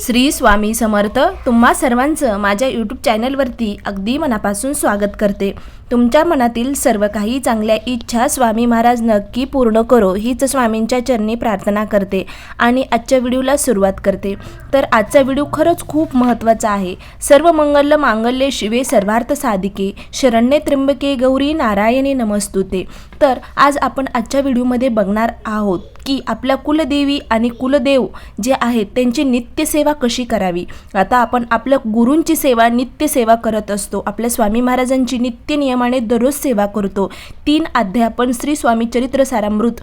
श्री स्वामी समर्थ तुम्हा सर्वांचं माझ्या यूट्यूब चॅनलवरती अगदी मनापासून स्वागत करते. तुमच्या मनातील सर्व काही चांगल्या इच्छा स्वामी महाराज नक्की पूर्ण करो हीच स्वामींच्या चरणी प्रार्थना करते आणि आजच्या व्हिडिओला सुरुवात करते. तर आजचा व्हिडिओ खरंच खूप महत्त्वाचा आहे. सर्व मंगल मांगल्य शिवे सर्वार्थ साधिके शरण्ये त्र्यंबके गौरी नारायणी नमस्तुते. तर आज आपण आजच्या व्हिडिओमध्ये बघणार आहोत की आपल्या कुलदेवी आणि कुलदेव जे आहेत त्यांची नित्यसेवा कशी करावी? आता आपण आपल्या गुरूंची सेवा नित्यसेवा करत असतो. आपल्या स्वामी महाराजांची नित्य नियमाने दररोज सेवा करतो. तीन अध्याय आपण श्री स्वामी चरित्र सारामृत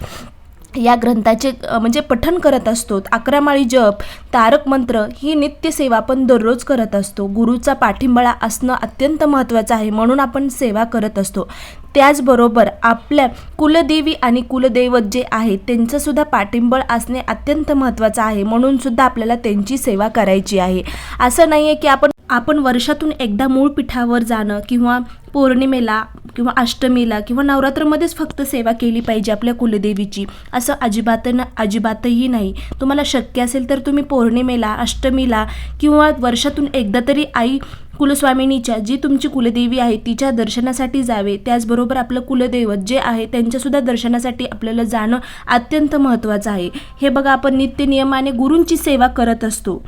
या ग्रंथाचे म्हणजे पठन करत असतो. अकरा माळी जप तारक मंत्र ही नित्यसेवा आपण दररोज करत असतो. गुरुचा पाठिंबळा असणं अत्यंत महत्त्वाचं आहे. म्हणून आपण सेवा करत असतो. त्याचबरोबर आपल्या कुलदेवी आणि कुलदैवत जे आहे त्यांचंसुद्धा पाठिंबळ असणे अत्यंत महत्त्वाचं आहे. म्हणूनसुद्धा आपल्याला त्यांची सेवा करायची आहे. असं नाही आहे की आपण आपण वर्षातून एकदा मूळ पीठावर जाणं किंवा पौर्णिमेला किंवा अष्टमीला किंवा नवरात्रमध्येच फक्त सेवा केली पाहिजे आपल्या कुलदेवीची असं अजिबात न अजिबातही नाही. तुम्हाला शक्य असेल तर तुम्ही पौर्णिमेला अष्टमीला किंवा वर्षातून एकदा तरी आई कुलस्वामिनीच्या जी तुमची कुलदेवी आहे तिच्या दर्शनासाठी जावे. त्याचबरोबर आपलं कुलदैवत जे आहे त्यांच्यासुद्धा दर्शनासाठी आपल्याला जाणं अत्यंत महत्त्वाचं आहे. हे बघा आपण नित्य नियमाने गुरूंची सेवा करत असतो.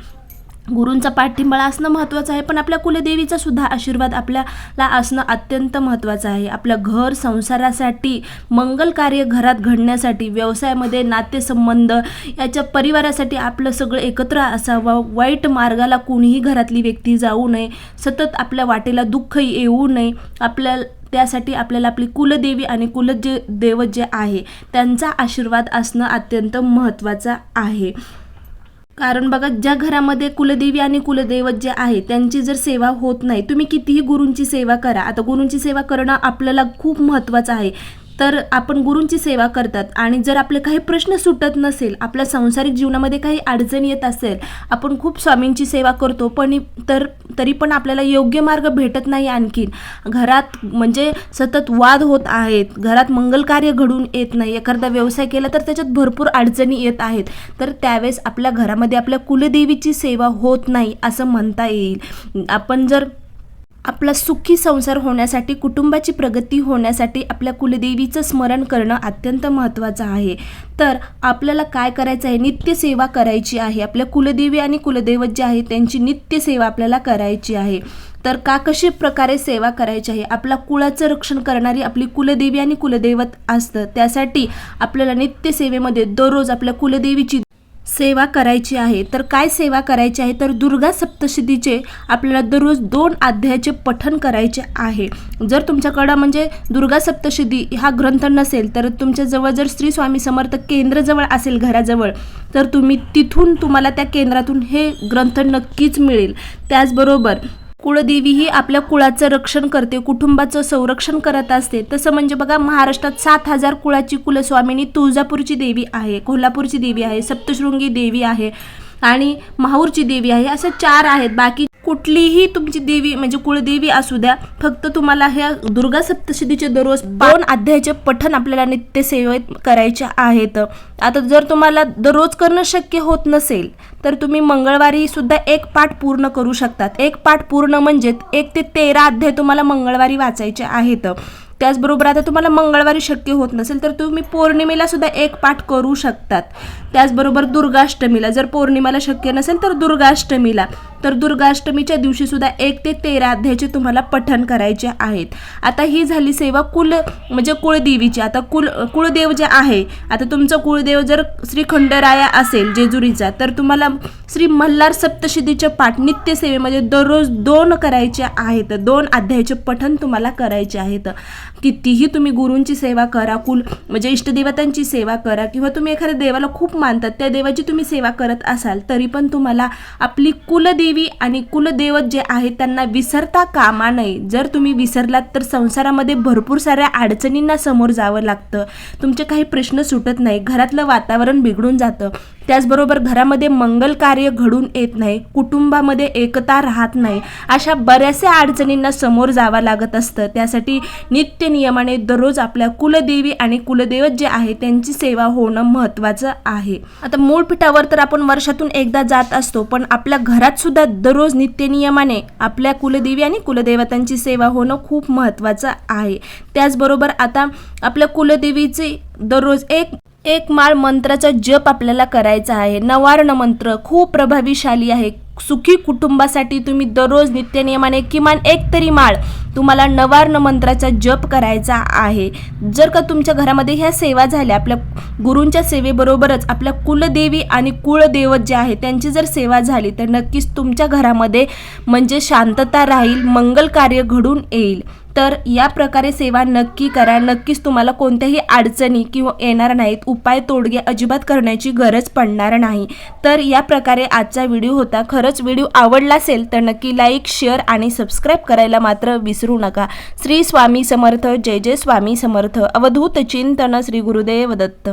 गुरूंचा पाठिंबा असणं महत्त्वाचं आहे पण आपल्या कुलदेवीचा सुद्धा आशीर्वाद आपल्याला असणं अत्यंत महत्त्वाचं आहे. आपलं घर संसारासाठी मंगल कार्य घरात घडण्यासाठी व्यवसायामध्ये नातेसंबंध याच्या परिवारासाठी आपलं सगळं एकत्र असावं. वाईट मार्गाला कोणीही घरातली व्यक्ती जाऊ नये. सतत आपल्या वाटेला दुःख येऊ नये. आपल्या त्यासाठी आपल्याला आपली कुलदेवी आणि कुल जे देव जे आहे त्यांचा आशीर्वाद असणं अत्यंत महत्त्वाचं आहे. कारण बघा ज्या घरामध्ये कुलदेवी आणि कुलदैवत जे आहे त्यांची जर सेवा होत नाही तुम्ही कितीही गुरूंची सेवा करा. आता गुरूंची सेवा करणं आपल्याला खूप महत्त्वाचं आहे. तर आपण गुरूंची सेवा करतात. आणि जर आपले काही प्रश्न सुटत नसेल आपल्या सांसारिक जीवनामध्ये काही अडचण येत असेल आपण खूप स्वामींची सेवा करतो पण तर तरी पण आपल्याला योग्य मार्ग भेटत नाही आणखीन. घरात म्हणजे सतत वाद होत आहेत. घरात मंगल कार्य घडून येत नाही. एखादा व्यवसाय केला तर त्याच्यात भरपूर अडचणी येत आहेत. तर त्यावेळेस आपल्या घरामध्ये आपल्या कुलदेवीची सेवा होत नाही असं म्हणता येईल. आपण जर आपला सुखी संसार होण्यासाठी कुटुंबाची प्रगती होण्यासाठी आपल्या कुलदेवीचं स्मरण करणं अत्यंत महत्त्वाचं आहे. तर आपल्याला काय करायचं आहे? नित्यसेवा करायची आहे. आपल्या कुलदेवी आणि कुलदैवत जे आहे त्यांची नित्यसेवा आपल्याला करायची आहे. तर का कशी प्रकारे सेवा करायची आहे? आपल्या कुळाचं रक्षण करणारी आपली कुलदेवी आणि कुलदैवत असतं. त्यासाठी आपल्याला नित्यसेवेमध्ये दररोज आपल्या कुलदेवीची सेवा करायची आहे तर काय सेवा करायची आहे? तर दुर्गा सप्तशतीचे आपल्याला दररोज दोन अध्यायाचे पठण करायचे आहे. जर तुमच्याकडं म्हणजे दुर्गा सप्तशती हा ग्रंथ नसेल तर तुमच्याजवळ जर श्री स्वामी समर्थ केंद्रजवळ असेल घराजवळ तर तुम्ही तिथून तुम्हाला त्या केंद्रातून हे ग्रंथ नक्कीच मिळेल. त्याचबरोबर कुळदेवी ही आपल्या कुळाचं रक्षण करते कुटुंबाचं संरक्षण करत असते. तसं म्हणजे बघा महाराष्ट्रात सात हजार कुळाची कुलस्वामिनी तुळजापूरची देवी आहे कोल्हापूरची देवी आहे सप्तशृंगी देवी आहे. आणि माहूरची देवी आहे. असं चार आहेत. बाकी कुठलीही तुमची देवी म्हणजे कुळदेवी असू द्या फक्त तुम्हाला ह्या दुर्गा सप्तशतीचे दररोज दोन अध्यायाचे पठण आपल्याला नित्यसेवेत करायचे आहेत. आता जर तुम्हाला दररोज करणं शक्य होत नसेल तर तुम्ही मंगळवारी सुद्धा एक पाठ पूर्ण करू शकतात. एक पाठ पूर्ण म्हणजे एक ते तेरा अध्याय तुम्हाला मंगळवारी वाचायचे आहेत. त्याचबरोबर आता तुम्हाला मंगळवारी शक्य होत नसेल तर तुम्ही पौर्णिमेला सुद्धा एक पाठ करू शकतात. त्याचबरोबर दुर्गाष्टमीला जर पौर्णिमेला शक्य नसेल तर दुर्गाष्टमीला. तर दुर्गाष्टमीच्या दिवशी सुद्धा एक ते तेरा अध्यायाचे तुम्हाला पठण करायचे आहेत. आता ही झाली सेवा कुल म्हणजे कुळदेवीची. आता कुल कुळदेव जे आहे आता तुमचं कुळदेव जर श्री खंडराया असेल जेजुरीचा तर तुम्हाला श्री मल्हार सप्तशतीचे पाठ नित्यसेवेमध्ये दररोज दोन करायचे आहेत. दोन अध्यायाचे पठण तुम्हाला करायचे आहेत. कितीही तुम्ही गुरूंची सेवा करा कुल म्हणजे इष्टदेवतांची सेवा करा किंवा तुम्ही एखाद्या देवाला खूप मानतात त्या देवाची तुम्ही सेवा करत असाल तरी पण तुम्हाला आपली कुलदेवी आणि कुलदेवत जे आहे त्यांना विसरता कामा नये. जर तुम्ही विसरलात तर संसारामध्ये भरपूर साऱ्या अडचणींना समोर जावं लागतं. तुमचे काही प्रश्न सुटत नाही. घरातलं वातावरण बिघडून जातं. त्याचबरोबर घरामध्ये मंगल कार्य घडून येत नाही कुटुंबामध्ये एकता राहत नाही अशा बऱ्याचशा अडचणींना समोर जावं लागत असतं. त्यासाठी नित्य नियमाने दररोज आपल्या कुलदेवी आणि कुलदैवत जे आहे त्यांची सेवा होणं महत्त्वाचं आहे. आता मूळ पीठावर तर आपण वर्षातून एकदा जात असतो पण आपल्या घरात सुद्धा दररोज नित्य नियमाने आपल्या कुलदेवी आणि कुलदेवतांची सेवा होणं खूप महत्त्वाचं आहे. त्याचबरोबर आता आपल्या कुलदेवीचे दररोज एक एक माळ मंत्राचा जप आपल्याला करायचा आहे. नवार्ण मंत्र खूप प्रभावीशाली आहे. सुखी कुटुंबासाठी तुम्ही दररोज नित्यनियमाने किमान एक तरी माळ तुम्हाला नवार्ण मंत्राचा जप करायचा आहे. जर का तुमच्या घरामध्ये ह्या सेवा झाल्या आपल्या गुरूंच्या सेवेबरोबरच आपल्या कुलदेवी आणि कुळदेवत जे आहे त्यांची जर सेवा झाली तर नक्कीच तुमच्या घरामध्ये म्हणजे शांतता राहील मंगल कार्य घडून येईल. तर या प्रकारे सेवा नक्की करा. नक्कीच तुम्हाला कोणत्याही अडचणी किंवा येणार नाहीत. उपाय तोडगे अजिबात करण्याची गरज पडणार नाही. तर या प्रकारे आजचा व्हिडिओ होता. खरंच व्हिडिओ आवडला असेल तर नक्की लाईक शेअर आणि सबस्क्राईब करायला मात्र विसरू नका. श्री स्वामी समर्थ. जय जय स्वामी समर्थ. अवधूत चिंतन श्री गुरुदेव दत्त.